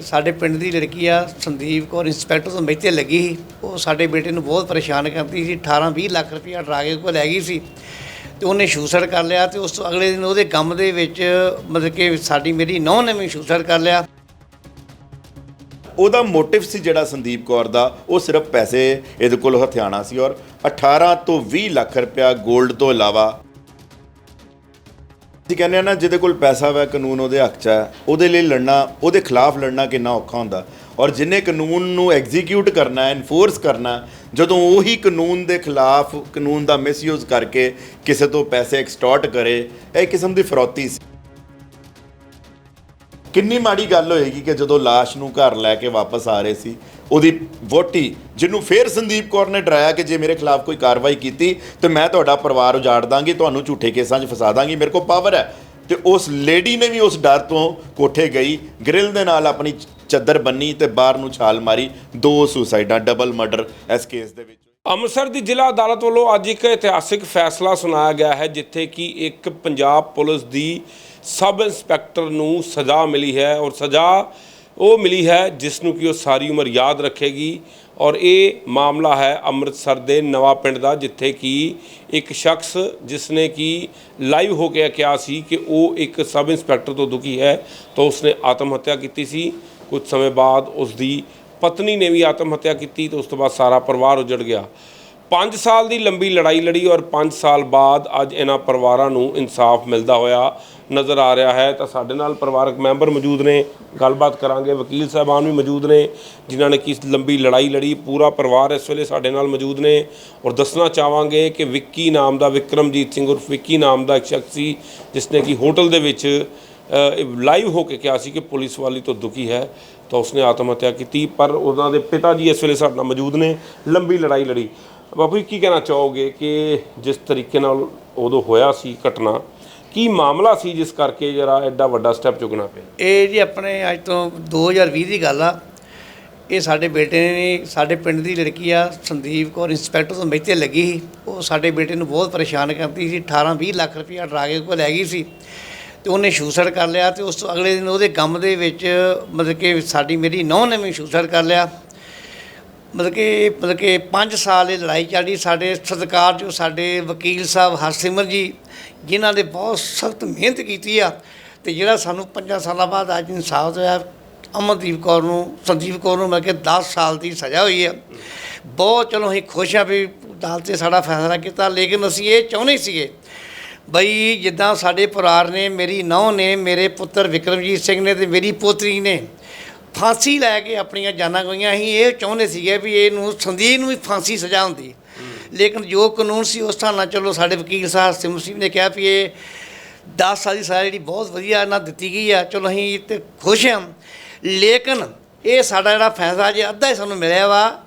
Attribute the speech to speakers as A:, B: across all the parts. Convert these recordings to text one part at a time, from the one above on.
A: ਸਾਡੇ ਪਿੰਡ ਦੀ ਲੜਕੀ ਆ, ਸੰਦੀਪ ਕੌਰ, ਇੰਸਪੈਕਟਰ ਤੋਂ ਮੇਤੇ ਲੱਗੀ ਸੀ। ਉਹ ਸਾਡੇ ਬੇਟੇ ਨੂੰ ਬਹੁਤ ਪਰੇਸ਼ਾਨ ਕਰਦੀ ਸੀ 18 20 ਲੱਖ ਰੁਪਇਆ ਡਰਾ ਕੇ ਕੋਲ ਲੈ ਗਈ ਸੀ। ਤੇ ਉਹਨੇ ਸ਼ੂਸੜ ਕਰ ਲਿਆ ਤੇ ਉਸ ਤੋਂ ਅਗਲੇ ਦਿਨ ਉਹਦੇ ਕੰਮ ਦੇ ਵਿੱਚ ਮਤਲਬ ਕਿ ਸਾਡੀ ਮੇਰੀ ਨੌਂ ਨੇ ਵੀ ਸ਼ੂਸੜ ਕਰ ਲਿਆ।
B: ਉਹਦਾ ਮੋਟਿਵ ਸੀ ਜਿਹੜਾ ਸੰਦੀਪ ਕੌਰ ਦਾ, ਉਹ ਸਿਰਫ ਪੈਸੇ ਇਹਦੇ ਕੋਲ ਹਥਿਆਣਾ ਸੀ ਔਰ 18 ਤੋਂ 20 ਲੱਖ ਰੁਪਇਆ 골ਡ ਤੋਂ ਇਲਾਵਾ ਅਸੀਂ ਕਹਿੰਦੇ ਆ ਨਾ, ਜਿਹਦੇ ਕੋਲ ਪੈਸਾ ਵਾ, ਕਾਨੂੰਨ ਉਹਦੇ ਹੱਕ 'ਚ ਹੈ ਉਹਦੇ ਲਈ ਲੜਨਾ, ਉਹਦੇ ਖਿਲਾਫ ਲੜਨਾ ਕਿੰਨਾ ਔਖਾ ਹੁੰਦਾ। ਔਰ ਜਿਨੇ ਕਾਨੂੰਨ ਨੂੰ ਐਗਜ਼ੀਕਿਊਟ ਕਰਨਾ ਹੈ ਇਨਫੋਰਸ ਕਰਨਾ, ਜਦੋਂ ਉਹੀ ਕਾਨੂੰਨ ਦੇ ਖਿਲਾਫ ਕਾਨੂੰਨ ਦਾ ਮਿਸਯੂਜ਼ ਕਰਕੇ ਕਿਸੇ ਤੋਂ ਪੈਸੇ ਐਕਸਟੋਰਟ ਕਰੇ, ਇਹ ਕਿਸਮ ਦੀ ਫਰੋਤੀ ਸੀ। ਕਿੰਨੀ ਮਾੜੀ ਗੱਲ ਹੋਏਗੀ ਕਿ ਜਦੋਂ ਲਾਸ਼ ਨੂੰ ਘਰ ਲੈ ਕੇ ਵਾਪਸ ਆ ਰਹੇ ਸੀ, ਉਹਦੀ ਵੋਟੀ ਜਿਹਨੂੰ ਫੇਰ ਸੰਦੀਪ ਕੌਰ ਨੇ ਡਰਾਇਆ ਕਿ ਜੇ ਮੇਰੇ ਖਿਲਾਫ ਕੋਈ ਕਾਰਵਾਈ ਕੀਤੀ, ਤੇ ਮੈਂ ਤੁਹਾਡਾ ਪਰਿਵਾਰ ਉਜਾੜ ਦਾਂਗੀ, ਤੁਹਾਨੂੰ ਝੂਠੇ ਕੇਸਾਂ 'ਚ ਫਸਾ ਦਾਂਗੀ, ਮੇਰੇ ਕੋਲ ਪਾਵਰ ਹੈ। ਤੇ ਉਸ ਲੇਡੀ ਨੇ ਵੀ ਉਸ ਡਰ ਤੋਂ ਕੋਠੇ ਗਈ ਗ੍ਰਿਲ ਦੇ ਨਾਲ ਆਪਣੀ ਚੱਦਰ ਬੰਨੀ ਤੇ ਬਾਹਰ ਨੂੰ ਛਾਲ ਮਾਰੀ, ਦੋ ਸੁਸਾਈਡਾਂ ਡਬਲ ਮਰਡਰ ਇਸ ਕੇਸ ਦੇ ਵਿੱਚ।
C: ਅੰਮ੍ਰਿਤਸਰ ਦੀ ਜ਼ਿਲ੍ਹਾ ਅਦਾਲਤ ਵੱਲੋਂ ਅੱਜ ਇੱਕ ਇਤਿਹਾਸਿਕ ਫੈਸਲਾ ਸੁਣਾਇਆ ਗਿਆ ਹੈ, ਜਿੱਥੇ ਕਿ ਇੱਕ ਪੰਜਾਬ ਪੁਲਿਸ ਦੀ ਸਬ ਇੰਸਪੈਕਟਰ ਨੂੰ ਸਜ਼ਾ ਮਿਲੀ ਹੈ ਔਰ ਸਜ਼ਾ ਉਹ ਮਿਲੀ ਹੈ ਜਿਸ ਨੂੰ ਕਿ ਉਹ ਸਾਰੀ ਉਮਰ ਯਾਦ ਰੱਖੇਗੀ ਔਰ ਇਹ ਮਾਮਲਾ ਹੈ ਅੰਮ੍ਰਿਤਸਰ ਦੇ ਨਵਾਂ ਪਿੰਡ ਦਾ ਜਿੱਥੇ ਕਿ ਇੱਕ ਸ਼ਖਸ ਜਿਸ ਨੇ ਕਿ ਲਾਈਵ ਹੋ ਕੇ ਕਿਹਾ ਸੀ ਕਿ ਉਹ ਇੱਕ ਸਬ ਇੰਸਪੈਕਟਰ ਤੋਂ ਦੁਖੀ ਹੈ ਤਾਂ ਉਸਨੇ ਆਤਮ ਹੱਤਿਆ ਕੀਤੀ ਸੀ। ਕੁਝ ਸਮੇਂ ਬਾਅਦ ਉਸ ਦੀ ਪਤਨੀ ਨੇ ਵੀ ਆਤਮ ਹੱਤਿਆ ਕੀਤੀ ਤੇ ਉਸ ਤੋਂ ਬਾਅਦ ਸਾਰਾ ਪਰਿਵਾਰ ਉਜੜ ਗਿਆ। 5 ਸਾਲ ਦੀ ਲੰਬੀ ਲੜਾਈ ਲੜੀ ਔਰ 5 ਸਾਲ ਬਾਅਦ ਅੱਜ ਇਹਨਾਂ ਪਰਿਵਾਰਾਂ ਨੂੰ ਇਨਸਾਫ ਮਿਲਦਾ ਹੋਇਆ ਨਜ਼ਰ ਆ ਰਿਹਾ ਹੈ। ਤਾਂ ਸਾਡੇ ਨਾਲ ਪਰਿਵਾਰਕ ਮੈਂਬਰ ਮੌਜੂਦ ਨੇ। ਗੱਲਬਾਤ ਕਰਾਂਗੇ। ਵਕੀਲ ਸਾਹਿਬਾਨ ਵੀ ਮੌਜੂਦ ਨੇ, ਜਿਨ੍ਹਾਂ ਨੇ ਕਿ ਲੰਬੀ ਲੜਾਈ ਲੜੀ। ਪੂਰਾ ਪਰਿਵਾਰ ਇਸ ਵੇਲੇ ਸਾਡੇ ਨਾਲ ਮੌਜੂਦ ਨੇ ਔਰ ਦੱਸਣਾ ਚਾਹਾਂਗੇ ਕਿ ਵਿੱਕੀ ਨਾਮ ਦਾ ਵਿਕਰਮਜੀਤ ਸਿੰਘ ਉਰਫ ਵਿੱਕੀ ਨਾਮ ਦਾ ਇੱਕ ਸ਼ਖਸ ਸੀ, ਜਿਸ ਨੇ ਕਿ ਹੋਟਲ ਦੇ ਵਿੱਚ ਲਾਈਵ ਹੋ ਕੇ ਕਿਹਾ ਸੀ ਕਿ ਪੁਲਿਸ ਵਾਲੀ ਤੋਂ ਦੁਖੀ ਹੈ। ਤਾਂ ਉਸਨੇ ਆਤਮ ਹੱਤਿਆ ਕੀਤੀ, ਪਰ ਉਹਨਾਂ ਦੇ ਪਿਤਾ ਜੀ ਇਸ ਵੇਲੇ ਸਾਡੇ ਨਾਲ ਮੌਜੂਦ ਨੇ। ਲੰਬੀ ਲੜਾਈ ਲੜੀ। ਬਾਪੂ ਜੀ, ਕੀ ਕਹਿਣਾ ਚਾਹੋਗੇ ਕਿ ਜਿਸ ਤਰੀਕੇ ਨਾਲ ਉਦੋਂ ਹੋਇਆ ਸੀ ਘਟਨਾ, ਕੀ ਮਾਮਲਾ ਸੀ ਜਿਸ ਕਰਕੇ ਜਰਾ ਐਡਾ ਵੱਡਾ ਸਟੈਪ ਚੁੱਕਣਾ ਪਿਆ?
A: ਇਹ ਜੀ ਆਪਣੇ ਅੱਜ ਤੋਂ 2020 ਦੀ ਗੱਲ ਆ। ਇਹ ਸਾਡੇ ਬੇਟੇ ਨੇ ਸਾਡੇ ਪਿੰਡ ਦੀ ਲੜਕੀ ਆ, ਸੰਦੀਪ ਕੌਰ, ਇੰਸਪੈਕਟਰ ਤੋਂ ਮੇਤੇ ਲੱਗੀ ਸੀ। ਉਹ ਸਾਡੇ ਬੇਟੇ ਨੂੰ ਬਹੁਤ ਪਰੇਸ਼ਾਨ ਕਰਦੀ ਸੀ 18 20 ਲੱਖ ਰੁਪਇਆ ਡਰਾ ਕੇ ਕੋਲ ਲੈ ਗਈ ਸੀ। ਤੇ ਉਹਨੇ ਸ਼ੂਸੜ ਕਰ ਲਿਆ ਤੇ ਉਸ ਤੋਂ ਅਗਲੇ ਦਿਨ ਉਹਦੇ ਗਮ ਦੇ ਵਿੱਚ ਮਤਲਬ ਕਿ ਸਾਡੀ ਮੇਰੀ ਨੌਂ ਨੇ ਵੀ ਸ਼ੂਸੜ ਕਰ ਲਿਆ। ਮਤਲਬ ਕਿ ਮਤਲਬ ਕਿ 5 ਸਾਲ ਇਹ ਲੜਾਈ ਚੱਲੀ ਸਾਡੇ ਸਤਿਕਾਰ ਜੋ ਸਾਡੇ ਵਕੀਲ ਸਾਹਿਬ ਹਰਸਿਮਰ ਜੀ, ਜਿਨ੍ਹਾਂ ਨੇ ਬਹੁਤ ਸਖਤ ਮਿਹਨਤ ਕੀਤੀ ਆ, ਤੇ ਜਿਹੜਾ ਸਾਨੂੰ 5 ਸਾਲਾਂ ਬਾਅਦ ਅੱਜ ਇਨਸਾਫ ਹੋਇਆ, ਅਮਨਦੀਪ ਕੌਰ ਨੂੰ, ਸੰਦੀਪ ਕੌਰ ਨੂੰ ਮਿਲ ਕੇ 10 ਸਾਲ ਦੀ ਸਜ਼ਾ ਹੋਈ ਆ। ਬਹੁਤ ਚਲੋ ਅਸੀਂ ਖੁਸ਼ ਆ ਵੀ ਅਦਾਲਤ ਨੇ ਸਾਡਾ ਫੈਸਲਾ ਕੀਤਾ, ਲੇਕਿਨ ਅਸੀਂ ਇਹ ਚਾਹੁੰਦੇ ਸੀਗੇ ਬਈ ਜਿੱਦਾਂ ਸਾਡੇ ਪਰਿਵਾਰ ਨੇ, ਮੇਰੀ ਨੌਂ ਨੇ, ਮੇਰੇ ਪੁੱਤਰ ਵਿਕਰਮਜੀਤ ਸਿੰਘ ਨੇ ਤੇ ਮੇਰੀ ਪੋਤਰੀ ਨੇ ਫਾਂਸੀ ਲੈ ਕੇ ਆਪਣੀਆਂ ਜਾਨਾਂ ਗਈਆਂ ਅਸੀਂ ਇਹ ਚਾਹੁੰਦੇ ਸੀਗੇ ਵੀ ਇਹਨੂੰ ਸੰਦੀਪ ਨੂੰ ਵੀ ਫਾਂਸੀ ਸਜ਼ਾ ਹੁੰਦੀ। ਲੇਕਿਨ ਜੋ ਕਾਨੂੰਨ ਸੀ ਉਸ ਹਿਸਾਬ ਨਾਲ ਚਲੋ ਸਾਡੇ ਵਕੀਲ ਸਾਹਿਬ ਸਿਮ ਸਿੰਘ ਨੇ ਕਿਹਾ ਵੀ ਇਹ 10 ਸਾਲ ਦੀ ਸਜ਼ਾ ਜਿਹੜੀ ਬਹੁਤ ਵਧੀਆ ਇਹਨਾਂ ਦਿੱਤੀ ਗਈ ਆ। ਚਲੋ ਅਸੀਂ ਤੇ ਖੁਸ਼ ਹਾਂ। ਲੇਕਿਨ ਇਹ ਸਾਡਾ ਜਿਹੜਾ ਫੈਸਲਾ ਜੇ ਅੱਧਾ ਹੀ ਸਾਨੂੰ ਮਿਲਿਆ ਵਾ।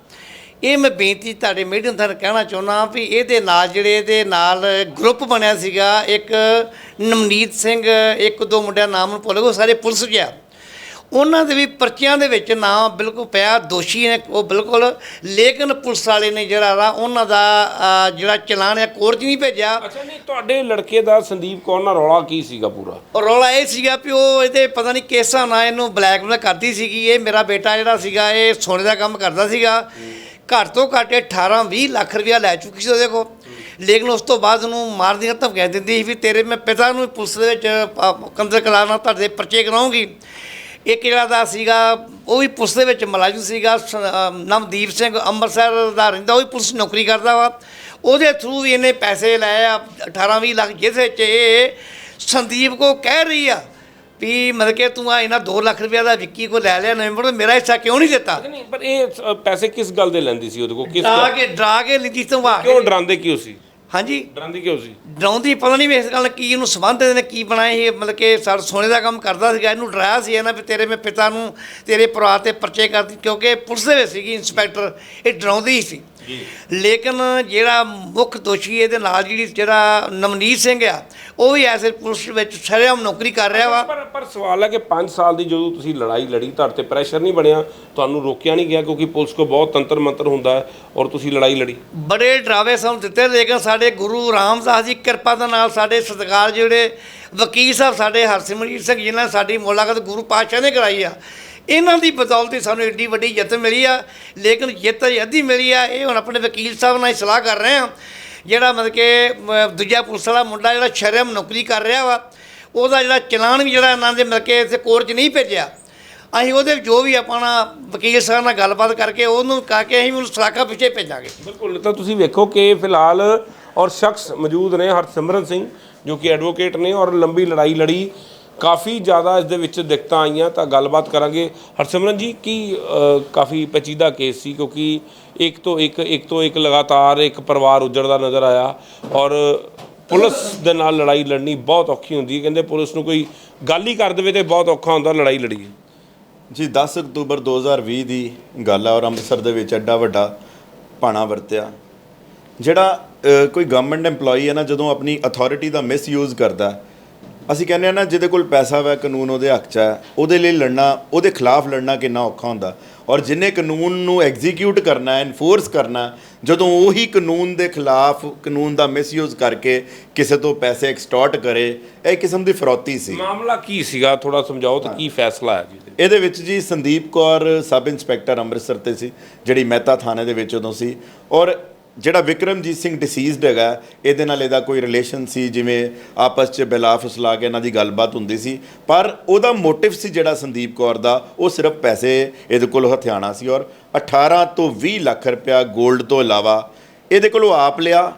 A: ਇਹ ਮੈਂ ਬੇਨਤੀ ਤੁਹਾਡੇ ਮੀਡੀਅਮ ਤੱਕ ਕਹਿਣਾ ਚਾਹੁੰਦਾ ਵੀ ਇਹਦੇ ਨਾਲ ਜਿਹੜੇ ਇਹਦੇ ਨਾਲ ਗਰੁੱਪ ਬਣਿਆ ਸੀਗਾ ਇੱਕ ਨਵਨੀਤ ਸਿੰਘ ਇੱਕ ਦੋ ਮੁੰਡਿਆਂ ਨਾਮ ਨੂੰ ਭੁੱਲ ਗਏ ਸਾਰੇ ਪੁਲਿਸ ਗਿਆ ਉਹਨਾਂ ਦੇ ਵੀ ਪਰਚਿਆਂ ਦੇ ਵਿੱਚ ਨਾਮ ਬਿਲਕੁਲ ਪਿਆ ਦੋਸ਼ੀ ਨੇ ਉਹ ਬਿਲਕੁਲ ਲੇਕਿਨ ਪੁਲਿਸ ਵਾਲੇ ਨੇ ਜਿਹੜਾ ਵਾ ਉਹਨਾਂ ਦਾ ਜਿਹੜਾ ਚਲਾਨ ਹੈ ਕੋਰਟ 'ਚ ਨਹੀਂ ਭੇਜਿਆ।
C: ਅੱਛਾ ਨਹੀਂ ਤੁਹਾਡੇ ਲੜਕੇ ਦਾ ਸੰਦੀਪ ਕੌਰ ਨਾਲ ਰੌਲਾ ਕੀ ਸੀਗਾ ਪੂਰਾ?
A: ਰੌਲਾ ਇਹ ਸੀਗਾ ਵੀ ਉਹ ਇਹਦੇ ਪਤਾ ਨਹੀਂ ਕੇਸਾਂ ਨਾਲ ਇਹਨੂੰ ਬਲੈਕਮੇਲ ਕਰਦੀ ਸੀਗੀ ਇਹ ਮੇਰਾ ਬੇਟਾ ਜਿਹੜਾ ਸੀਗਾ ਇਹ ਸੋਨੇ ਦਾ ਕੰਮ ਕਰਦਾ ਸੀਗਾ। ਘੱਟ ਤੋਂ ਘੱਟ ਇਹ 18 20 ਲੱਖ ਰੁਪਇਆ ਲੈ ਚੁੱਕੀ ਸੀ ਉਹਦੇ ਕੋਲ ਲੇਕਿਨ ਉਸ ਤੋਂ ਬਾਅਦ ਉਹਨੂੰ ਮਾਰ ਦੀਆਂ ਧਮਕੀਆਂ ਦਿੰਦੀ ਸੀ ਵੀ ਤੇਰੇ ਮੈਂ ਪਿਤਾ ਨੂੰ ਪੁਲਿਸ ਦੇ ਵਿੱਚ ਕੰਦਰ ਕਰਾਉਣਾ ਤੁਹਾਡੇ ਪਰਚੇ ਕਰਾਉਂਗੀ। ਇੱਕ ਜਿਹੜਾ ਦਾ ਸੀਗਾ ਉਹ ਵੀ ਪੁਲਿਸ ਦੇ ਵਿੱਚ ਮਲਾਜੂ ਸੀਗਾ ਸ- ਨਵਦੀਪ ਸਿੰਘ ਅੰਮ੍ਰਿਤਸਰ ਦਾ ਰਹਿੰਦਾ ਉਹ ਵੀ ਪੁਲਿਸ ਨੌਕਰੀ ਕਰਦਾ ਵਾ। ਉਹਦੇ ਥਰੂ ਵੀ ਇਹਨੇ ਪੈਸੇ ਲਏ ਆ 18 20 ਲੱਖ ਜਿਸ ਵਿੱਚ ਇਹ ਸੰਦੀਪ ਕੋ ਕਹਿ ਰਹੀ ਆ ਵੀ ਮਤਲਬ ਕਿ ਤੂੰ ਆ ਇਹਨਾਂ 2 ਲੱਖ ਰੁਪਇਆ ਦਾ ਵਿੱਕੀ ਕੋ ਲੈ ਲਿਆ ਨਵੰਬਰ ਮੇਰਾ ਹਿੱਸਾ ਕਿਉਂ ਨਹੀਂ ਦਿੱਤਾ?
C: ਨਹੀਂ ਪਰ ਇਹ ਅ, ਪੈਸੇ ਕਿਸ ਗੱਲ ਦੇ ਲੈਂਦੀ ਸੀ ਉਹਦੇ ਕੋਲ? ਕਿਸ
A: ਡਰਾ ਕੇ ਡਰਾ ਕੇ ਲਿੱਤੀ ਤੂੰ
C: ਕਿਉਂ ਡਰਾਉਂਦੇ ਕਿਉਂ ਸੀ?
A: ਹਾਂਜੀ।
C: ਡਰਾਉਂਦੇ ਕਿਉਂ ਸੀ?
A: ਡਰਾਉਂਦੀ ਪਤਾ ਨਹੀਂ ਵੀ ਇਸ ਗੱਲ ਕੀ ਇਹਨੂੰ ਸੰਬੰਧ ਨੇ ਕੀ ਬਣਾਏ ਇਹ ਮਤਲਬ ਕਿ ਸਰ ਸੋਨੇ ਦਾ ਕੰਮ ਕਰਦਾ ਸੀਗਾ ਇਹਨੂੰ ਡਰਾਇਆ ਸੀ ਇਹਨਾਂ ਵੀ ਤੇਰੇ ਮੈਂ ਪਿਤਾ ਨੂੰ ਤੇਰੇ ਪਰਿਵਾਰ ਤੇ ਪਰਚੇ ਕਰਦੀ ਕਿਉਂਕਿ ਪੁਲਿਸ ਦੇ ਵਿੱਚ ਸੀਗੀ ਇੰਸਪੈਕਟਰ ਇਹ ਡਰਾਉਂਦੀ ਹੀ ਸੀ। ਲੇਕਿਨ ਜਿਹੜਾ ਮੁੱਖ ਦੋਸ਼ੀ ਇਹਦੇ ਨਾਲ ਜਿਹੜੀ ਜਿਹੜਾ ਨਵਨੀਤ ਸਿੰਘ ਆ ਉਹ ਵੀ ਐਸੇ ਪੁਲਿਸ ਵਿੱਚ ਸ਼ਰੇਆਮ ਨੌਕਰੀ ਕਰ ਰਿਹਾ ਵਾ।
C: ਪਰ ਪਰ ਸਵਾਲ ਹੈ ਕਿ 5 ਸਾਲ ਦੀ ਜਦੋਂ ਤੁਸੀਂ ਲੜਾਈ ਲੜੀ ਤੁਹਾਡੇ ਤੇ ਪ੍ਰੈਸ਼ਰ ਨਹੀਂ ਬਣਿਆ ਤੁਹਾਨੂੰ ਰੋਕਿਆ ਨਹੀਂ ਗਿਆ ਕਿਉਂਕਿ ਪੁਲਿਸ ਕੋ ਬਹੁਤ ਤੰਤਰ ਮੰਤਰ ਹੁੰਦਾ ਔਰ ਤੁਸੀਂ ਲੜਾਈ ਲੜੀ।
A: ਬੜੇ ਡਰਾਵੇ ਸਾਨੂੰ ਦਿੱਤੇ ਲੇਕਿਨ ਸਾਡੇ ਗੁਰੂ ਰਾਮਦਾਸ ਜੀ ਕਿਰਪਾ ਦੇ ਨਾਲ ਸਾਡੇ ਸਤਿਕਾਰ ਜਿਹੜੇ ਵਕੀਲ ਸਾਹਿਬ ਸਾਡੇ ਹਰਸਿਮਰਜੀਤ ਸਿੰਘ ਜਿਨ੍ਹਾਂ ਸਾਡੀ ਮੁਲਾਕਾਤ ਗੁਰੂ ਪਾਤਸ਼ਾਹ ਨੇ ਕਰਾਈ ਆ। ਇਹਨਾਂ ਦੀ ਬਦੌਲਤ ਹੀ ਸਾਨੂੰ ਏਡੀ ਵੱਡੀ ਜਿੱਤ ਮਿਲੀ ਆ। ਲੇਕਿਨ ਜਿੱਤ ਅੱਧੀ ਮਿਲੀ ਆ। ਇਹ ਹੁਣ ਆਪਣੇ ਵਕੀਲ ਸਾਹਿਬ ਨਾਲ ਸਲਾਹ ਕਰ ਰਹੇ ਆ ਜਿਹੜਾ ਮਤਲਬ ਕਿ ਦੂਜਾ ਪੁਲਿਸ ਵਾਲਾ ਮੁੰਡਾ ਜਿਹੜਾ ਸ਼ਰਮ ਨੌਕਰੀ ਕਰ ਰਿਹਾ ਵਾ, ਉਹਦਾ ਜਿਹੜਾ ਚਲਾਨ ਵੀ ਜਿਹੜਾ ਇਹਨਾਂ ਦੇ ਮਤਲਬ ਕਿ ਇੱਥੇ ਕੋਰਟ 'ਚ ਨਹੀਂ ਭੇਜਿਆ। ਅਸੀਂ ਉਹਦੇ ਜੋ ਵੀ ਆਪਣਾ ਵਕੀਲ ਸਾਹਿਬ ਨਾਲ ਗੱਲਬਾਤ ਕਰਕੇ ਉਹਨੂੰ ਕਹਿ ਕੇ ਅਸੀਂ ਉਹਨੂੰ ਸਲਾਖਾ ਪਿੱਛੇ ਭੇਜਾਂਗੇ।
C: ਬਿਲਕੁਲ, ਤਾਂ ਤੁਸੀਂ ਵੇਖੋ ਕਿ ਫਿਲਹਾਲ ਔਰ ਸ਼ਖਸ ਮੌਜੂਦ ਨੇ ਹਰਸਿਮਰਨ ਸਿੰਘ, ਜੋ ਕਿ ਐਡਵੋਕੇਟ ਨੇ ਔਰ ਲੰਬੀ ਲੜਾਈ ਲੜੀ। ਕਾਫੀ ਜ਼ਿਆਦਾ ਇਸ ਦੇ ਵਿੱਚ ਦਿੱਕਤਾਂ ਆਈਆਂ ਤਾਂ ਗੱਲਬਾਤ ਕਰਾਂਗੇ। ਹਰਸਿਮਰਨ ਜੀ ਕੀ ਅ, ਕਾਫੀ ਪਚੀਦਾ ਕੇਸ ਸੀ ਕਿਉਂਕਿ ਇੱਕ ਤੋਂ ਇੱਕ ਇੱਕ ਤੋਂ ਇੱਕ ਲਗਾਤਾਰ ਇੱਕ ਪਰਿਵਾਰ ਉਜੜਦਾ ਨਜ਼ਰ ਆਇਆ ਔਰ ਪੁਲਿਸ ਦੇ ਨਾਲ ਲੜਾਈ ਲੜਨੀ ਬਹੁਤ ਔਖੀ ਹੁੰਦੀ ਹੈ। ਕਹਿੰਦੇ ਪੁਲਿਸ ਨੂੰ ਕੋਈ ਗੱਲ ਹੀ ਕਰ ਦੇਵੇ ਤੇ ਬਹੁਤ ਔਖਾ ਹੁੰਦਾ ਲੜਾਈ ਲੜੀਏ।
B: ਜੀ 10 ਅਕਤੂਬਰ 2020 ਦੀ ਗੱਲ ਆ ਔਰ ਅੰਮ੍ਰਿਤਸਰ ਦੇ ਵਿੱਚ ਐਡਾ ਵੱਡਾ ਪਾਣਾ ਵਰਤਿਆ। ਜਿਹੜਾ ਅ, ਕੋਈ ਗਵਰਨਮੈਂਟ EMPLOYE ਹੈ ਨਾ ਜਦੋਂ ਆਪਣੀ ਅਥਾਰਟੀ ਦਾ ਮਿਸਯੂਜ਼ ਕਰਦਾ ਹੈ, ਅਸੀਂ ਕਹਿੰਦੇ ਆ ਨਾ ਜਿਹਦੇ ਕੋਲ ਪੈਸਾ ਵਾ ਕਾਨੂੰਨ ਉਹਦੇ ਹੱਕ 'ਚ ਹੈ ਉਹਦੇ ਲਈ ਲੜਨਾ ਉਹਦੇ ਖਿਲਾਫ ਲੜਨਾ ਕਿੰਨਾ ਔਖਾ ਹੁੰਦਾ। ਔਰ ਜਿਨੇ ਕਾਨੂੰਨ ਨੂੰ ਐਗਜ਼ੀਕਿਊਟ ਕਰਨਾ ਹੈ ਇਨਫੋਰਸ ਕਰਨਾ ਜਦੋਂ ਉਹੀ ਕਾਨੂੰਨ ਦੇ ਖਿਲਾਫ ਕਾਨੂੰਨ ਦਾ ਮਿਸਯੂਜ਼ ਕਰਕੇ ਕਿਸੇ ਤੋਂ ਪੈਸੇ ਐਕਸਟੋਰਟ ਕਰੇ ਇਹ ਕਿਸਮ ਦੀ ਫਰੌਤੀ ਸੀ।
C: ਮਾਮਲਾ ਕੀ ਸੀਗਾ? ਥੋੜਾ ਸਮਝਾਓ ਤੇ ਕੀ ਫੈਸਲਾ ਹੈ ਜੀ?
B: ਇਹਦੇ ਵਿੱਚ ਜੀ ਸੰਦੀਪ ਕੌਰ ਸਬ ਇੰਸਪੈਕਟਰ ਅੰਮ੍ਰਿਤਸਰ ਤੇ ਸੀ ਜਿਹੜੀ ਮਹਿਤਾ ਥਾਣੇ ਦੇ ਵਿੱਚ ਉਦੋਂ ਸੀ। ਔਰ ਜਿਹੜਾ ਵਿਕਰਮਜੀਤ ਸਿੰਘ ਡਿਸੀਜ਼ਡ ਹੈਗਾ, ਇਹਦੇ ਨਾਲ ਇਹਦਾ ਕੋਈ ਰਿਲੇਸ਼ਨ ਸੀ? ਜਿਵੇਂ ਆਪਸ 'ਚ ਬਿਲਾ ਫਸਲਾ ਕੇ ਇਹਨਾਂ ਦੀ ਗੱਲਬਾਤ ਹੁੰਦੀ ਸੀ। ਪਰ ਉਹਦਾ ਮੋਟਿਵ ਸੀ ਜਿਹੜਾ ਸੰਦੀਪ ਕੌਰ ਦਾ, ਉਹ ਸਿਰਫ ਪੈਸੇ ਇਹਦੇ ਕੋਲ ਹਥਿਆਣਾ ਸੀ ਔਰ 18 ਤੋਂ 20 ਲੱਖ ਰੁਪਇਆ 골ਡ ਤੋਂ ਇਲਾਵਾ ਇਹਦੇ ਕੋਲੋਂ ਆਪ ਲਿਆ।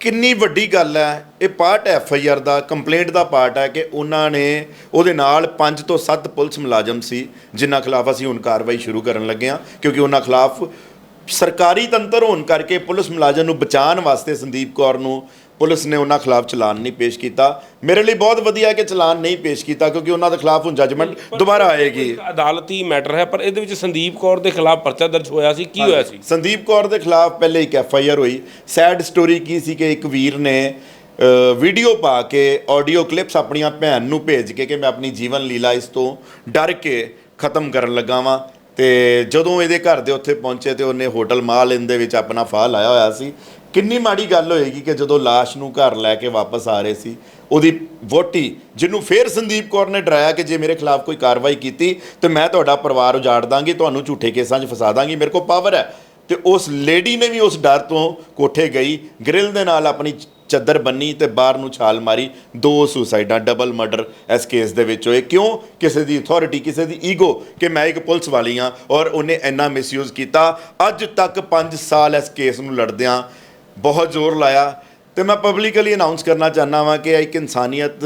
B: ਕਿੰਨੀ ਵੱਡੀ ਗੱਲ ਹੈ, ਇਹ ਪਾਰਟ ਐਫ ਆਈ ਆਰ ਦਾ ਕੰਪਲੇਂਟ ਦਾ ਪਾਰਟ ਹੈ ਕਿ ਉਹਨਾਂ ਨੇ ਉਹਦੇ ਨਾਲ 5 ਤੋਂ 7 ਪੁਲਿਸ ਮੁਲਾਜ਼ਮ ਸੀ, ਜਿਨ੍ਹਾਂ ਖਿਲਾਫ ਅਸੀਂ ਹੁਣ ਕਾਰਵਾਈ ਸ਼ੁਰੂ ਕਰਨ ਲੱਗੇ ਹਾਂ, ਕਿਉਂਕਿ ਉਹਨਾਂ ਖਿਲਾਫ ਸਰਕਾਰੀ ਤੰਤਰ ਹੋਣ ਕਰਕੇ ਪੁਲਿਸ ਮੁਲਾਜ਼ਮ ਨੂੰ ਬਚਾਉਣ ਵਾਸਤੇ ਸੰਦੀਪ ਕੌਰ ਨੂੰ ਪੁਲਿਸ ਨੇ ਉਹਨਾਂ ਖਿਲਾਫ ਚਲਾਨ ਨਹੀਂ ਪੇਸ਼ ਕੀਤਾ। ਮੇਰੇ ਲਈ ਬਹੁਤ ਵਧੀਆ ਹੈ ਕਿ ਚਲਾਨ ਨਹੀਂ ਪੇਸ਼ ਕੀਤਾ ਕਿਉਂਕਿ ਉਹਨਾਂ ਦੇ ਖਿਲਾਫ ਹੁਣ ਜੱਜਮੈਂਟ ਦੁਬਾਰਾ ਆਏਗੀ।
C: ਅਦਾਲਤੀ ਮੈਟਰ ਹੈ ਪਰ ਇਹਦੇ ਵਿੱਚ ਸੰਦੀਪ ਕੌਰ ਦੇ ਖਿਲਾਫ ਪਰਚਾ ਦਰਜ ਹੋਇਆ ਸੀ ਕੀ ਹੋਇਆ ਸੀ?
B: ਸੰਦੀਪ ਕੌਰ ਦੇ ਖਿਲਾਫ ਪਹਿਲੇ ਇੱਕ ਐਫ ਆਈ ਆਰ ਹੋਈ। ਸੈਡ ਸਟੋਰੀ ਕੀ ਸੀ ਕਿ ਇੱਕ ਵੀਰ ਨੇ ਵੀਡੀਓ ਪਾ ਕੇ ਆਡੀਓ ਕਲਿੱਪਸ ਆਪਣੀਆਂ ਭੈਣ ਨੂੰ ਭੇਜ ਕੇ ਕਿ ਮੈਂ ਆਪਣੀ ਜੀਵਨ ਲੀਲਾ ਇਸ ਤੋਂ ਡਰ ਕੇ ਖਤਮ ਕਰਨ ਲੱਗਾ ਵਾਂ। ਤੇ ਜਦੋਂ ਇਹਦੇ ਘਰ ਦੇ ਉੱਥੇ ਪਹੁੰਚੇ ਤੇ ਉਹਨੇ ਹੋਟਲ ਮਾਲ ਇਨ ਦੇ ਵਿੱਚ ਆਪਣਾ ਫਾਹ ਲਾਇਆ ਹੋਇਆ ਸੀ, ਕਿੰਨੀ ਮਾੜੀ ਗੱਲ ਹੋਏਗੀ ਕਿ ਜਦੋਂ ਲਾਸ਼ ਨੂੰ ਘਰ ਲੈ ਕੇ ਵਾਪਸ ਆ ਰਹੇ ਸੀ, ਉਹਦੀ ਵੋਟੀ ਜਿਹਨੂੰ ਫੇਰ ਸੰਦੀਪ ਕੌਰ ਨੇ ਡਰਾਇਆ ਕਿ ਜੇ ਮੇਰੇ ਖਿਲਾਫ ਕੋਈ ਕਾਰਵਾਈ ਕੀਤੀ, ਤੇ ਮੈਂ ਤੁਹਾਡਾ ਪਰਿਵਾਰ ਉਜਾੜ ਦਾਂਗੀ, ਤੁਹਾਨੂੰ ਝੂਠੇ ਕੇਸਾਂ 'ਚ ਫਸਾ ਦਾਂਗੀ, ਮੇਰੇ ਕੋਲ ਪਾਵਰ ਹੈ। ਤੇ ਉਸ ਲੇਡੀ ਨੇ ਵੀ ਉਸ ਡਰ ਤੋਂ ਕੋਠੇ ਗਈ ਗ੍ਰਿਲ ਦੇ ਨਾਲ ਆਪਣੀ ਚੱਦਰ ਬੰਨੀ ਤੇ ਬਾਹਰ ਨੂੰ ਛਾਲ ਮਾਰੀ। ਦੋ ਸੁਸਾਈਡਾਂ ਡਬਲ ਮਰਡਰ ਇਸ ਕੇਸ ਦੇ ਵਿੱਚ ਹੋਏ। ਕਿਉਂ? ਕਿਸੇ ਦੀ ਅਥਾਰਟੀ ਕਿਸੇ ਦੀ ਈਗੋ ਕਿ ਮੈਂ ਇੱਕ ਪੁਲਿਸ ਵਾਲੀ ਹਾਂ ਔਰ ਉਹਨੇ ਇੰਨਾ ਮਿਸਯੂਜ਼ ਕੀਤਾ। ਅੱਜ ਤੱਕ 5 ਸਾਲ ਇਸ ਕੇਸ ਨੂੰ ਲੜਦਿਆਂ ਬਹੁਤ ਜ਼ੋਰ ਲਾਇਆ। ਤੇ ਮੈਂ ਪਬਲਿਕਲੀ ਅਨਾਉਂਸ ਕਰਨਾ ਚਾਹਨਾ ਵਾਂ ਕਿ ਇੱਕ ਇਨਸਾਨੀਅਤ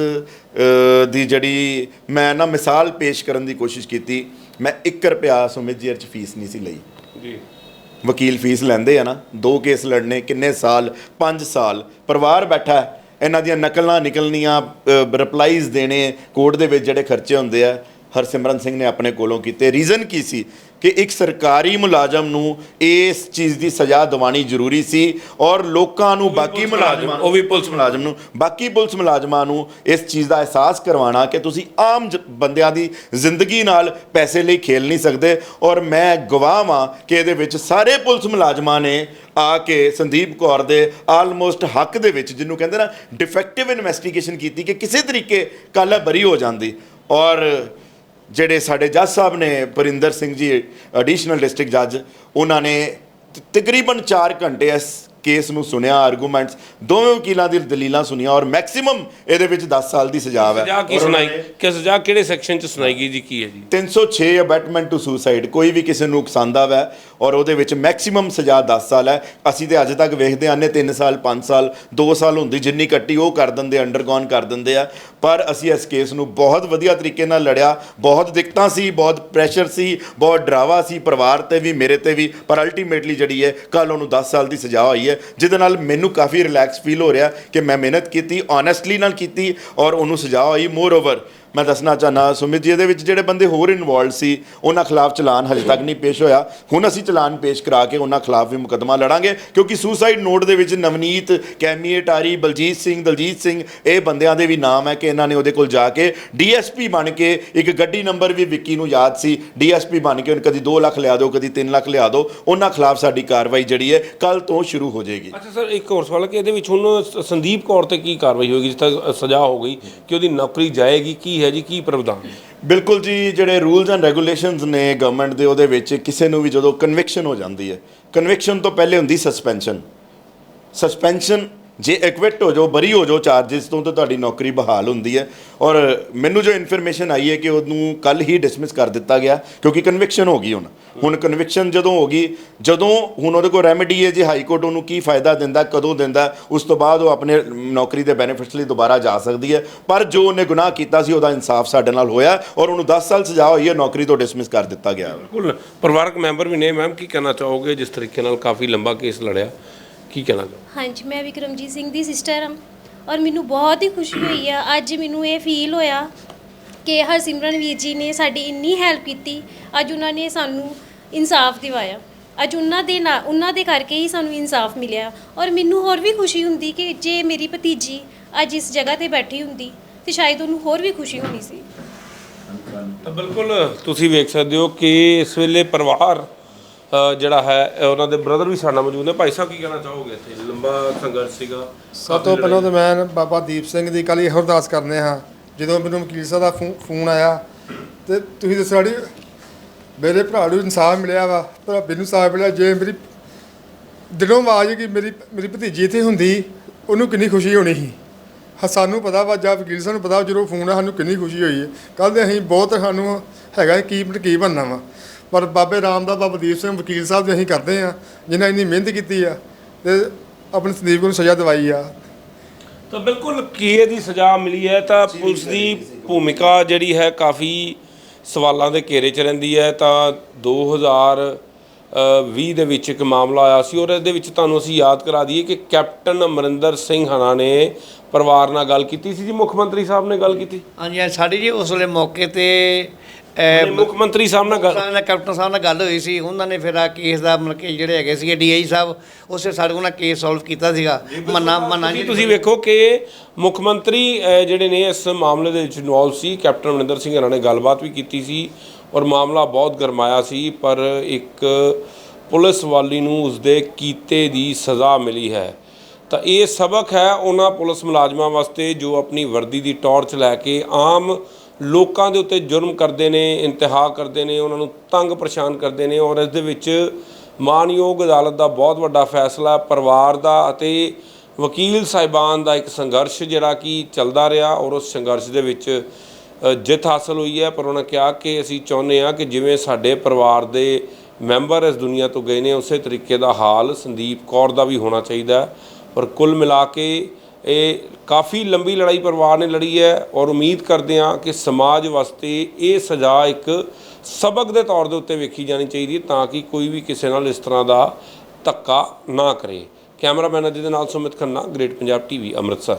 B: ਦੀ ਜਿਹੜੀ ਮੈਂ ਨਾ ਮਿਸਾਲ ਪੇਸ਼ ਕਰਨ ਦੀ ਕੋਸ਼ਿਸ਼ ਕੀਤੀ। ਮੈਂ 1 ਰੁਪਿਆ ਸੁਮਿਤ ਜੀ ਚ ਫੀਸ ਨਹੀਂ ਸੀ ਲਈ।
C: ਜੀ।
B: ਵਕੀਲ ਫੀਸ ਲੈਂਦੇ ਆ ਨਾ, ਦੋ ਕੇਸ ਲੜਨੇ, ਕਿੰਨੇ ਸਾਲ 5 ਸਾਲ, ਪਰਿਵਾਰ ਬੈਠਾ ਇਹਨਾਂ ਦੀਆਂ ਨਕਲਾਂ ਨਿਕਲਣੀਆਂ ਰਿਪਲਾਈਜ਼ ਦੇਣੇ ਕੋਰਟ ਦੇ ਵਿੱਚ ਜਿਹੜੇ ਖਰਚੇ ਹੁੰਦੇ ਆ ਹਰਸਿਮਰਨ ਸਿੰਘ ਨੇ ਆਪਣੇ ਕੋਲੋਂ ਕੀਤੇ। ਰੀਜ਼ਨ ਕੀ ਸੀ? ਕਿ ਇੱਕ ਸਰਕਾਰੀ ਮੁਲਾਜ਼ਮ ਨੂੰ ਇਸ ਚੀਜ਼ ਦੀ ਸਜ਼ਾ ਦਿਵਾਣੀ ਜ਼ਰੂਰੀ ਸੀ ਔਰ ਲੋਕਾਂ ਨੂੰ ਬਾਕੀ ਮੁਲਾਜ਼ਮਾਂ
C: ਉਹ ਵੀ
B: ਪੁਲਿਸ ਮੁਲਾਜ਼ਮ ਨੂੰ। ਬਾਕੀ ਪੁਲਿਸ ਮੁਲਾਜ਼ਮਾਂ ਨੂੰ ਇਸ ਚੀਜ਼ ਦਾ ਅਹਿਸਾਸ ਕਰਵਾਉਣਾ ਕਿ ਤੁਸੀਂ ਆਮ ਬੰਦਿਆਂ ਦੀ ਜ਼ਿੰਦਗੀ ਨਾਲ ਪੈਸੇ ਲਈ ਖੇਲ ਨਹੀਂ ਸਕਦੇ ਔਰ ਮੈਂ ਗਵਾਹ ਹਾਂ ਕਿ ਇਹਦੇ ਵਿੱਚ ਸਾਰੇ ਪੁਲਿਸ ਮੁਲਾਜ਼ਮਾਂ ਨੇ ਆ ਕੇ ਸੰਦੀਪ ਕੌਰ ਦੇ ਆਲਮੋਸਟ ਹੱਕ ਦੇ ਵਿੱਚ ਜਿਹਨੂੰ ਕਹਿੰਦੇ ਨਾ ਡਿਫੈਕਟਿਵ ਇਨਵੈਸਟੀਗੇਸ਼ਨ ਕੀਤੀ ਕਿ ਕਿਸੇ ਤਰੀਕੇ ਕੱਲ੍ਹ ਬਰੀ ਹੋ ਜਾਂਦੀ। ਔਰ ਜਿਹੜੇ ਸਾਡੇ ਜੱਜ ਸਾਹਿਬ ਨੇ ਪਰਿੰਦਰ ਸਿੰਘ ਜੀ ਐਡੀਸ਼ਨਲ ਡਿਸਟ੍ਰਿਕਟ ਜੱਜ, ਉਹਨਾਂ ਨੇ ਤਕਰੀਬਨ 4 ਘੰਟੇ ਇਸ ਕੇਸ ਨੂੰ ਸੁਣਿਆ ਆਰਗੂਮੈਂਟਸ ਦੋਵੇਂ ਵਕੀਲਾਂ ਦੀ ਦਲੀਲਾਂ ਸੁਣੀਆਂ ਔਰ ਮੈਕਸਿਮਮ ਇਹਦੇ ਵਿੱਚ 10 ਸਾਲ ਦੀ ਸਜ਼ਾ ਹੈ
C: ਸਜ਼ਾ ਕੀ ਸੁਣਾਈ? ਕਿ ਸਜ਼ਾ ਕਿਹੜੇ ਸੈਕਸ਼ਨ ਚ ਸੁਣਾਈ ਗਈ ਜੀ ਕੀ ਹੈ ਜੀ?
B: 306 ਅਬੈਟਮੈਂਟ ਟੂ ਸੁਸਾਈਡ ਕੋਈ ਵੀ ਕਿਸੇ ਨੂੰ ਉਕਸਾਂਦਾ ਵੈ ਔਰ ਉਹਦੇ ਵਿੱਚ ਮੈਕਸਿਮਮ ਸਜ਼ਾ 10 ਸਾਲ ਹੈ। ਅਸੀਂ ਤੇ ਅੱਜ ਤੱਕ ਵੇਖਦੇ ਆਨੇ 3 ਸਾਲ 5 ਸਾਲ 2 ਸਾਲ ਹੁੰਦੀ ਜਿੰਨੀ ਕੱਟੀ ਉਹ ਕਰ ਦਿੰਦੇ ਅੰਡਰਗੋਨ ਕਰ ਦਿੰਦੇ ਆ। ਪਰ ਅਸੀਂ ਇਸ ਕੇਸ ਨੂੰ ਬਹੁਤ ਵਧੀਆ ਤਰੀਕੇ ਨਾਲ ਲੜਿਆ। ਬਹੁਤ ਦਿੱਕਤਾਂ ਸੀ ਬਹੁਤ ਪ੍ਰੈਸ਼ਰ ਸੀ ਬਹੁਤ ਡਰਾਵਾ ਸੀ ਪਰਿਵਾਰ ਤੇ ਵੀ ਮੇਰੇ ਤੇ ਵੀ ਪਰ ਅਲਟੀਮੇਟਲੀ ਜਿਹੜੀ ਹੈ ਕੱਲ ਉਹਨੂੰ 10 ਸਾਲ ਦੀ ਸਜ਼ਾ ਹੋਈ ਹੈ। ਜਿਹਦੇ ਨਾਲ ਮੈਨੂੰ ਕਾਫੀ ਰਿਲੈਕਸ ਫੀਲ ਹੋ ਰਿਹਾ ਕਿ ਮੈਂ ਮਿਹਨਤ ਕੀਤੀ ਓਨੈਸਟਲੀ ਨਾਲ ਕੀਤੀ ਔਰ ਉਹਨੂੰ ਸਜ਼ਾ ਹੋਈ ਮੋਰ ਓਵਰ ਮੈਂ ਦੱਸਣਾ ਚਾਹਨਾ ਸੁਮਿਤ ਜੀ, ਇਹਦੇ ਵਿੱਚ ਜਿਹੜੇ ਬੰਦੇ ਹੋਰ ਇਨਵੋਲਡ ਸੀ, ਉਹਨਾਂ ਖਿਲਾਫ ਚਲਾਨ ਹਜੇ ਤੱਕ ਨਹੀਂ ਪੇਸ਼ ਹੋਇਆ। ਹੁਣ ਅਸੀਂ ਚਲਾਨ ਪੇਸ਼ ਕਰਾ ਕੇ ਉਹਨਾਂ ਖਿਲਾਫ ਵੀ ਮੁਕੱਦਮਾ ਲੜਾਂਗੇ, ਕਿਉਂਕਿ ਸੁਸਾਈਡ ਨੋਟ ਦੇ ਵਿੱਚ ਨਵਨੀਤ ਕੈਮੀਏ ਟਾਰੀ ਬਲਜੀਤ ਸਿੰਘ, ਦਲਜੀਤ ਸਿੰਘ, ਇਹ ਬੰਦਿਆਂ ਦੇ ਵੀ ਨਾਮ ਹੈ ਕਿ ਇਹਨਾਂ ਨੇ ਉਹਦੇ ਕੋਲ ਜਾ ਕੇ ਡੀਐਸਪੀ ਬਣ ਕੇ ਇੱਕ ਗੱਡੀ ਨੰਬਰ ਵੀ ਵਿੱਕੀ ਨੂੰ ਯਾਦ ਸੀ। ਡੀਐਸਪੀ ਬਣ ਕੇ ਉਹਨੂੰ ਕਦੀ 2 ਲੱਖ ਲਿਆ ਦਿਓ, ਕਦੀ 3 ਲੱਖ ਲਿਆ ਦਿਓ। ਉਹਨਾਂ ਖਿਲਾਫ ਸਾਡੀ ਕਾਰਵਾਈ ਜਿਹੜੀ ਹੈ ਕੱਲ ਤੋਂ ਸ਼ੁਰੂ ਹੋ ਜਾਏਗੀ।
C: ਅੱਛਾ ਸਰ, ਇੱਕ ਹੋਰ ਸਵਾਲ ਹੈ ਕਿ ਇਹਦੇ ਵਿੱਚ ਹੁਣ ਸੰਦੀਪ ਕੌਰ ਤੇ ਕੀ ਕਾਰਵਾਈ ਹੋਏਗੀ ਜਿਸ ਤੱਕ ਸਜ਼ਾ ਹੋ ਗਈ ਕਿ ਉਹਦੀ ਨੌਕਰੀ ਜਾਏਗੀ, ਕੀ ਕੀ ਹੈ ਜੀ, ਕੀ ਪ੍ਰਾਵਧਾਨ
B: ਬਿਲਕੁਲ ਜੀ, ਜਿਹੜੇ ਰੂਲਸ ਐਂਡ ਰੈਗੂਲੇਸ਼ਨਸ ਨੇ ਗਵਰਨਮੈਂਟ ਦੇ, ਉਹਦੇ ਵਿੱਚ ਕਿਸੇ ਨੂੰ ਵੀ ਜਦੋਂ ਕਨਵਿਕਸ਼ਨ ਹੋ ਜਾਂਦੀ ਹੈ ਕਨਵਿਕਸ਼ਨ ਤੋਂ ਪਹਿਲੇ ਹੁੰਦੀ ਸਸਪੈਂਸ਼ਨ ਸਸਪੈਂਸ਼ਨ ਜੇ ਐਕਵਿਟ ਹੋ ਜਾਓ, ਬਰੀ ਹੋ ਜਾਓ ਚਾਰजेस ਤੋਂ, ਤਾਂ ਤੁਹਾਡੀ ਨੌਕਰੀ ਬਹਾਲ ਹੁੰਦੀ ਹੈ। ਔਰ ਮੈਨੂੰ ਜੋ ਇਨਫੋਰਮੇਸ਼ਨ ਆਈ ਹੈ ਕਿ ਉਹਨੂੰ ਕੱਲ ਹੀ ਡਿਸਮਿਸ ਕਰ ਦਿੱਤਾ ਗਿਆ, ਕਿਉਂਕਿ ਕਨਵਿਕਸ਼ਨ ਹੋ ਗਈ ਹੁਣ। ਹੁਣ ਕਨਵਿਕਸ਼ਨ ਜਦੋਂ ਹੋ ਗਈ, ਜਦੋਂ ਹੁਣ ਉਹਦੇ ਕੋਲ ਰੈਮੇਡੀ ਹੈ, ਜੇ ਹਾਈ ਕੋਰਟ ਉਹਨੂੰ ਕੀ ਫਾਇਦਾ ਦਿੰਦਾ, ਕਦੋਂ ਦਿੰਦਾ, ਉਸ ਤੋਂ ਬਾਅਦ ਉਹ ਆਪਣੇ ਨੌਕਰੀ ਦੇ ਬੈਨੀਫਿਟਸ ਲਈ ਦੁਬਾਰਾ ਜਾ ਸਕਦੀ ਹੈ। ਪਰ ਜੋ ਉਹਨੇ ਗੁਨਾਹ ਕੀਤਾ ਸੀ, ਉਹਦਾ ਇਨਸਾਫ ਸਾਡੇ ਨਾਲ ਹੋਇਆ ਔਰ ਉਹਨੂੰ 10 ਸਾਲ ਸਜ਼ਾ ਹੋਈ ਹੈ, ਨੌਕਰੀ ਤੋਂ ਡਿਸਮਿਸ ਕਰ ਦਿੱਤਾ ਗਿਆ।
C: ਬਿਲਕੁਲ। ਪਰਿਵਾਰਕ ਮੈਂਬਰ ਵੀ ਨੇ, ਮੈਮ, ਕੀ ਕਹਿਣਾ ਚਾਹੋਗੇ? ਜਿਸ ਤਰੀਕੇ ਨਾਲ ਕਾਫੀ ਲੰਬਾ ਕੇਸ ਲੜਿਆ। ਕੀ ਕਹਿਣਾ ਚਾਹੋਗੇ?
D: ਹਾਂਜੀ ਮੈਂ ਵਿਕਰਮਜੀਤ ਸਿੰਘ ਦੀ ਸਿਸਟਰ ਹਾਂ ਔਰ ਮੈਨੂੰ ਬਹੁਤ ਹੀ ਖੁਸ਼ੀ ਹੋਈ ਆ। ਅੱਜ ਮੈਨੂੰ ਇਹ ਫੀਲ ਹੋਇਆ ਕਿ ਹਰਸਿਮਰਨ ਵੀਰ ਜੀ ਨੇ ਸਾਡੀ ਇੰਨੀ ਹੈਲਪ ਕੀਤੀ। ਅੱਜ ਉਹਨਾਂ ਨੇ ਸਾਨੂੰ ਇਨਸਾਫ ਦਿਵਾਇਆ। ਅੱਜ ਉਹਨਾਂ ਦੇ ਨਾਲ ਉਹਨਾਂ ਦੇ ਕਰਕੇ ਹੀ ਸਾਨੂੰ ਇਨਸਾਫ ਮਿਲਿਆ। ਔਰ ਮੈਨੂੰ ਹੋਰ ਵੀ ਖੁਸ਼ੀ ਹੁੰਦੀ ਕਿ ਜੇ ਮੇਰੀ ਭਤੀਜੀ ਅੱਜ ਇਸ ਜਗ੍ਹਾ ਤੇ ਬੈਠੀ ਹੁੰਦੀ ਤੇ ਸ਼ਾਇਦ ਉਹਨੂੰ ਹੋਰ ਵੀ ਖੁਸ਼ੀ ਹੋਣੀ ਸੀ।
C: ਤਾਂ ਬਿਲਕੁਲ ਤੁਸੀਂ ਵੇਖ ਸਕਦੇ ਹੋ ਕਿ ਇਸ ਵੇਲੇ ਪਰਿਵਾਰ ਜਿਹੜਾ ਹੈ ਉਹਨਾਂ ਦੇ ਬ੍ਰਦਰ ਵੀ ਸਾਡੇ ਨਾਲ ਮੌਜੂਦ ਨੇ। ਭਾਈ ਸਾਹਿਬ ਕੀ ਕਹਿਣਾ ਚਾਹੋਗੇ ਇੱਥੇ? ਲੰਬਾ ਸੰਘਰਸ਼ ਸੀਗਾ।
E: ਸਭ ਤੋਂ ਪਹਿਲਾਂ ਤਾਂ ਮੈਂ ਬਾਬਾ ਦੀਪ ਸਿੰਘ ਦੀ ਕੱਲ ਇਹੋ ਅਰਦਾਸ ਕਰਨੇ ਹਾਂ। ਜਦੋਂ ਮੈਨੂੰ ਵਕੀਲ ਸਾਹਿਬ ਦਾ ਫੋਨ ਆਇਆ ਤੇ ਤੁਸੀਂ ਦੱਸੋ ਸਾਡੀ ਮੇਰੇ ਭਰਾ ਨੂੰ ਇਨਸਾਫ ਮਿਲਿਆ ਵਾ ਭਰਾ ਨੂੰ ਇਨਸਾਫ ਮਿਲਿਆ। ਜੇ ਮੇਰੀ ਦਿਲੋਂ ਆਵਾਜ਼ ਕਿ ਮੇਰੀ ਮੇਰੀ ਭਤੀਜੀ ਇੱਥੇ ਹੁੰਦੀ ਉਹਨੂੰ ਕਿੰਨੀ ਖੁਸ਼ੀ ਹੋਣੀ ਸੀ। ਸਾਨੂੰ ਪਤਾ ਵਾ ਜਾਂ ਵਕੀਲ ਸਾਹਿਬ ਨੂੰ ਪਤਾ ਜਦੋਂ ਫੋਨ ਆ ਸਾਨੂੰ ਕਿੰਨੀ ਖੁਸ਼ੀ ਹੋਈ। ਹੈ ਕੱਲ ਦੇ ਅਸੀਂ ਬਹੁਤ ਸਾਨੂੰ ਹੈਗਾ ਕੀ ਕੀ ਬਣਨਾ ਵਾ। ਪਰ ਬਾਬੇ ਰਾਮ ਦਾ ਬਾਬਾ ਦੀਪ ਸਿੰਘ ਵਕੀਲ ਸਾਹਿਬ ਦੇ ਅਸੀਂ ਕਰਦੇ ਆ ਜਿਨ੍ਹਾਂ ਇੰਨੀ ਮਿਹਨਤ ਕੀਤੀ ਆ ਤੇ ਆਪਣੇ ਸੰਦੀਪ ਨੂੰ ਸਜ਼ਾ ਦਵਾਈ ਆ।
C: ਤਾਂ ਬਿਲਕੁਲ ਕੀ ਇਹਦੀ ਸਜ਼ਾ ਮਿਲੀ ਹੈ ਤਾਂ ਪੁਲਿਸ ਦੀ ਭੂਮਿਕਾ ਜਿਹੜੀ ਹੈ ਕਾਫੀ ਸਵਾਲਾਂ ਦੇ ਘੇਰੇ 'ਚ ਰਹਿੰਦੀ ਹੈ ਤਾਂ 2020 ਦੇ ਵਿੱਚ ਇੱਕ ਮਾਮਲਾ ਆਇਆ ਸੀ ਔਰ ਇਹਦੇ ਵਿੱਚ ਤੁਹਾਨੂੰ ਅਸੀਂ ਯਾਦ ਕਰਾ ਦਈਏ ਕਿ ਕੈਪਟਨ ਅਮਰਿੰਦਰ ਸਿੰਘ ਹਨਾ ਨੇ ਪਰਿਵਾਰ ਨਾਲ ਗੱਲ ਕੀਤੀ ਸੀ ਜੀ ਮੁੱਖ ਮੰਤਰੀ ਸਾਹਿਬ ਨੇ ਗੱਲ ਕੀਤੀ?
A: ਹਾਂਜੀ ਸਾਡੀ ਜੀ ਉਸ ਵੇਲੇ ਮੌਕੇ ਤੇ
C: ਮੁੱਖ ਮੰਤਰੀ ਸਾਹਿਬ ਨਾਲ ਗੱਲ
A: ਸਾਹਿਬ ਨਾਲ ਕੈਪਟਨ ਸਾਹਿਬ ਨਾਲ ਗੱਲ ਹੋਈ ਸੀ। ਉਹਨਾਂ ਨੇ ਫਿਰ ਆ ਕੇਸ ਦਾ ਮਤਲਬ ਕਿ ਜਿਹੜੇ ਹੈਗੇ ਸੀਗੇ ਡੀਆਈ ਸਾਹਿਬ ਉਸੇ ਸਾਡੇ ਕੋਲ ਨਾਲ ਕੇਸ ਸੋਲਵ ਕੀਤਾ ਸੀਗਾ। ਮੰਨਾ ਮੰਨਾ
C: ਤੁਸੀਂ ਤੁਸੀਂ ਵੇਖੋ ਕਿ ਮੁੱਖ ਮੰਤਰੀ ਅਹ, ਜਿਹੜੇ ਨੇ ਇਸ ਮਾਮਲੇ ਦੇ ਵਿੱਚ ਇਨਵੋਲਵ ਸੀ ਕੈਪਟਨ ਅਮਰਿੰਦਰ ਸਿੰਘ ਹਰਾਂ ਨੇ ਗੱਲਬਾਤ ਵੀ ਕੀਤੀ ਸੀ। ਔਰ ਮਾਮਲਾ ਬਹੁਤ ਗਰਮਾਇਆ ਸੀ, ਪਰ ਇੱਕ ਪੁਲਿਸ ਵਾਲੀ ਨੂੰ ਉਸਦੇ ਕੀਤੇ ਦੀ ਸਜ਼ਾ ਮਿਲੀ ਹੈ। ਤਾਂ ਇਹ ਸਬਕ ਹੈ ਉਹਨਾਂ ਪੁਲਿਸ ਮੁਲਾਜ਼ਮਾਂ ਵਾਸਤੇ ਜੋ ਆਪਣੀ ਵਰਦੀ ਦੀ ਟਾਰਚ ਲੈ ਕੇ ਆਮ ਲੋਕਾਂ ਦੇ ਉੱਤੇ ਜੁਰਮ ਕਰਦੇ ਨੇ, ਇੰਤਹਾ ਕਰਦੇ ਨੇ, ਉਹਨਾਂ ਨੂੰ ਤੰਗ ਪਰੇਸ਼ਾਨ ਕਰਦੇ ਨੇ ਔਰ ਇਸ ਦੇ ਵਿੱਚ ਮਾਨਯੋਗ ਅਦਾਲਤ ਦਾ ਬਹੁਤ ਵੱਡਾ ਫੈਸਲਾ, ਪਰਿਵਾਰ ਦਾ ਅਤੇ ਵਕੀਲ ਸਾਹਿਬਾਨ ਦਾ ਇੱਕ ਸੰਘਰਸ਼ ਜਿਹੜਾ ਕਿ ਚੱਲਦਾ ਰਿਹਾ ਔਰ ਉਸ ਸੰਘਰਸ਼ ਦੇ ਵਿੱਚ ਜਿੱਤ ਹਾਸਲ ਹੋਈ ਹੈ, ਪਰ ਉਹਨਾਂ ਕਿਹਾ ਕਿ ਅਸੀਂ ਚਾਹੁੰਦੇ ਹਾਂ ਕਿ ਜਿਵੇਂ ਸਾਡੇ ਪਰਿਵਾਰ ਦੇ ਮੈਂਬਰ ਇਸ ਦੁਨੀਆ ਤੋਂ ਗਏ ਨੇ, ਉਸੇ ਤਰੀਕੇ ਦਾ ਹਾਲ ਸੰਦੀਪ ਕੌਰ ਦਾ ਵੀ ਹੋਣਾ ਚਾਹੀਦਾ ਹੈ। ਪਰ ਕੁੱਲ ਮਿਲਾ ਕੇ ਇਹ ਕਾਫੀ ਲੰਬੀ ਲੜਾਈ ਪਰਿਵਾਰ ਨੇ ਲੜੀ ਹੈ ਔਰ ਉਮੀਦ ਕਰਦੇ ਹਾਂ ਕਿ ਸਮਾਜ ਵਾਸਤੇ ਇਹ ਸਜ਼ਾ ਇੱਕ ਸਬਕ ਦੇ ਤੌਰ ਦੇ ਉੱਤੇ ਵੇਖੀ ਜਾਣੀ ਚਾਹੀਦੀ ਹੈ ਤਾਂ ਕਿ ਕੋਈ ਵੀ ਕਿਸੇ ਨਾਲ ਇਸ ਤਰ੍ਹਾਂ ਦਾ ਧੱਕਾ ਨਾ ਕਰੇ। ਕੈਮਰਾਮੈਨ ਅਜੇ ਦੇ ਨਾਲ ਸੁਮਿਤ ਖੰਨਾ, ਗ੍ਰੇਟ ਪੰਜਾਬ ਟੀਵੀ, ਅੰਮ੍ਰਿਤਸਰ।